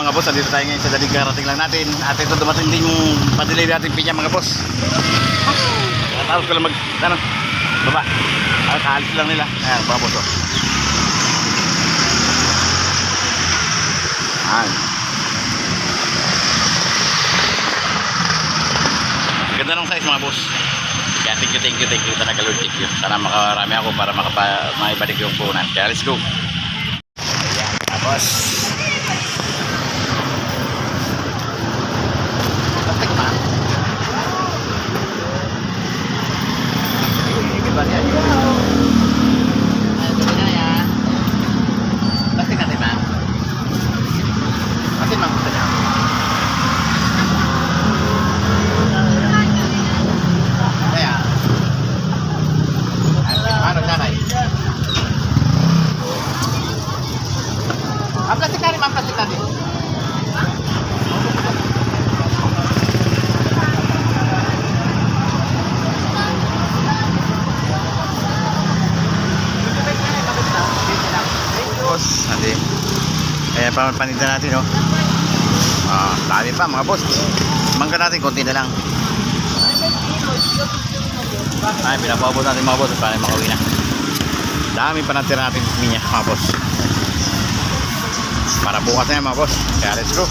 Mga boss, andito tayo ngayon sa dalig karating lang natin. At ito dumating din yung padilay natin pinya mga boss. Natawag ko lang mag, ano, baba. Ah, kaalis lang nila. Ayan, mga boss. Oh. Ayan. Ganda ng size mga boss. Kaya thank you, thank you, thank you talaga Lord, thank you. Sana makarami ako para makapa, maibalik yung punan. Kaya let's go. Ayan, tapos. Plastic pa. Iba yan. Ay, sabi na yan. Plastic natin, ma'am. Plastic, ma'am, gusto niya. Kaya. Ano, nanay? Ma'am, plastic natin. Boss, hindi. Kaya pa paninda natin, oh. Ah, dami pa mga boss. Mangga natin konti na lang. Ay, pinapabot natin mga boss para makauwi na. Dami pa natira natin niya mga boss. Para bukas na mga boss. Kaya let's go.